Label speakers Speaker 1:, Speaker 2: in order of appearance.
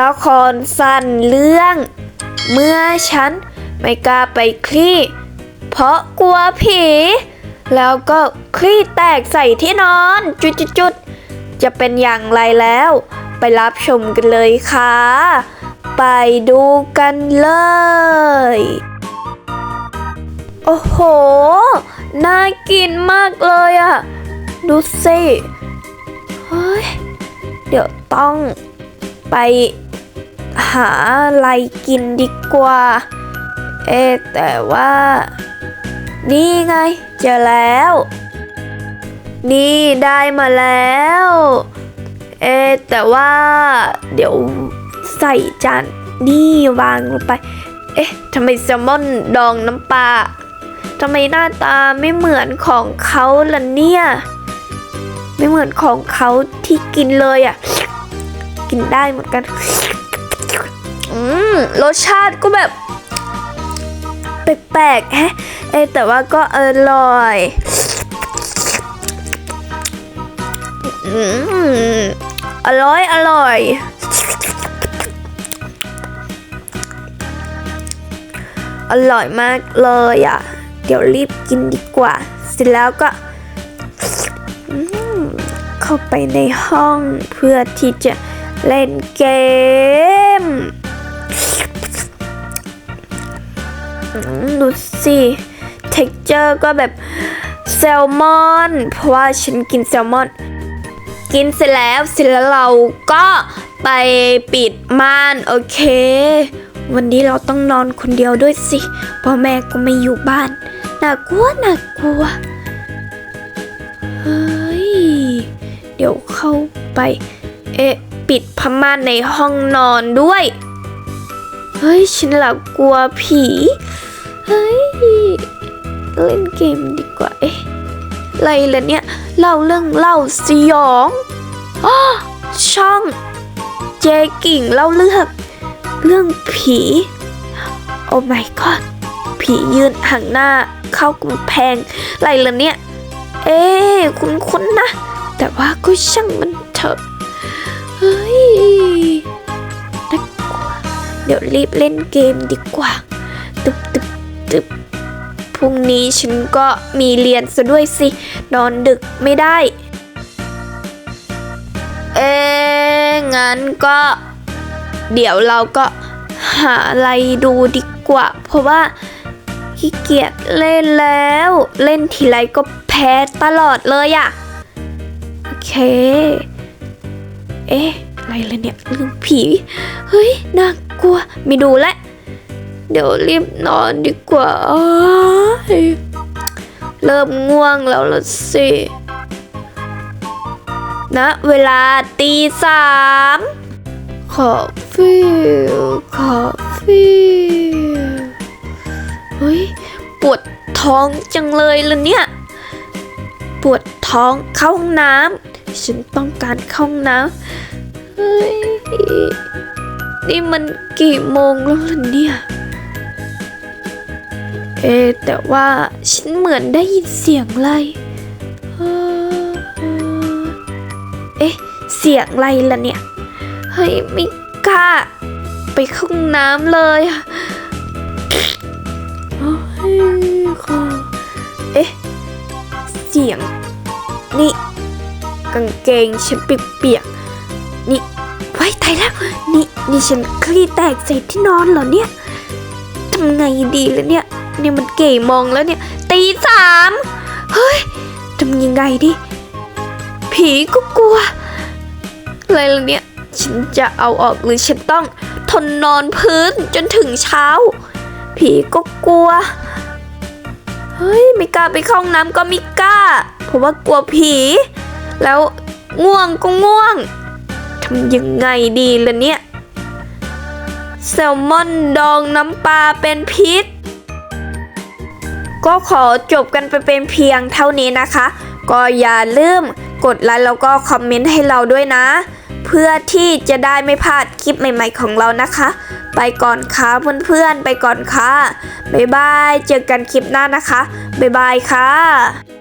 Speaker 1: ละครสั้นเรื่อง เมื่อฉันไม่กล้าไปคลี่ เพราะกลัวผี แล้วก็คลี่แตกใส่ที่นอน จุดๆๆจะเป็นอย่างไรแล้ว ไปรับชมกันเลยค่ะ ไปดูกันเลย โอ้โห น่ากินมากเลยอะดูสิ เฮ้ย เดี๋ยวต้องไป หาอะไรกินดีกว่า เอ๊แต่ว่า นี่ไง เจอแล้ว นี่ได้มาแล้ว เอ๊แต่ว่า เดี๋ยวใส่จานนี่วางลงไป เอ๊ะทำไมแซลมอนดองน้ำปลาทำไมหน้าตาไม่เหมือนของเขาล่ะเนี่ย ไม่เหมือนของเขาที่กินเลยอะ กินได้เหมือนกัน อืมรสชาติก็แบบแปลกๆแฮะแต่ว่าก็อร่อยอืมอร่อยอร่อย อร่อยมากเลยอะ เดี๋ยวรีบกินดีกว่า เสร็จแล้วก็เข้าไปในห้องเพื่อที่จะเล่นเกม ดูสิเท็กเจอร์ก็แบบแซลมอน เพราะว่าฉันกินแซลมอน กินเสร็จแล้วเสร็จแล้วเราก็ไปปิดม่าน โอเค วันนี้เราต้องนอนคนเดียวด้วยสิพ่อแม่ก็ไม่อยู่บ้านน่ากลัวน่ากลัวเฮ้ยเดี๋ยวเข้าไป เอ๊ะ ปิดผ้าม่านในห้องนอนด้วย เฮ้ย ฉันละกลัวผี เฮ้ย เล่นเกมดีกว่า เอ๊ะอะไรล่ะเนี่ย เล่าเรื่องเล่าสยองอ้อช่องเจกิ่งเล่าเรื่องเรื่องผี โอ้ my god ผียืนห่างหน้าเข้ากำแพงอะไรล่ะเนี่ย เอ๊คุ้นๆนะ แต่ว่าก็ช่างมันเถอะ เฮ้ย เดี๋ยวรีบเล่นเกมดีกว่า ตึบตึบตึบพรุ่งนี้ฉันก็มีเรียนซะด้วยสิ นอนดึกไม่ได้ เอ๊งั้นก็ เดี๋ยวเราก็หาอะไรดูดีกว่า เพราะว่าขี้เกียจเล่นแล้ว เล่นทีไรก็แพ้ตลอดเลยอะโอเค เอ๊ะ อะไรล่ะเนี่ยเรื่องผี เฮ้ยน่ากลัวไม่ดูและ เดี๋ยวรีบนอนดีกว่า เริ่มง่วงแล้วล่ะสินะเวลาตีสามขอฟิลขอฟิลเฮ้ยปวดท้องจังเลยล่ะเนี่ย ปวดท้องเข้าห้องน้ำฉันต้องการเข้าห้องน้ำ เฮ้ยนี่มันกี่โมงแล้วล่ะเนี่ย เอะแต่ว่าฉันเหมือนได้ยินเสียงอะไรเอ๊ะ เสียงอะไรล่ะเนี่ย เฮ้ยไม่กล้า ไปเข้าห้องน้ำเลยอะเฮ้ยค่ะเอ๊ะ เสียง นี่ กางเกงฉันเปียกๆ นี่ไว้ตายแล้วนี่นี่ฉันคลี่แตกใส่ที่นอนเหรอเนี่ยทำไงดีล่ะเนี่ยนี่มันเก๋มองแล้วเนี่ยตีสามเฮ้ยทำยังไงดิผีก็กลัวอะไรล่ะเนี่ยฉันจะเอาออกหรือฉันต้องทนนอนพื้นจนถึงเช้า ผีก็กลัว เฮ้ยไม่กล้าไปเข้าห้องน้ำก็ไม่กล้า เพราะว่ากลัวผี แล้วง่วงก็ง่วง ยังไงดีล่ะเนี่ยแซลมอนดองน้ำปลาเป็นพิษ ก็ขอจบกันไปเป็นเพียงเท่านี้นะคะ ก็อย่าลืมกดไลค์แล้วก็คอมเมนต์ให้เราด้วยนะ เพื่อที่จะได้ไม่พลาดคลิปใหม่ๆของเรานะคะ ไปก่อนค่ะเพื่อนๆไปก่อนค่ะบ๊ายบายเจอกันคลิปหน้านะคะบ๊ายบายค่ะ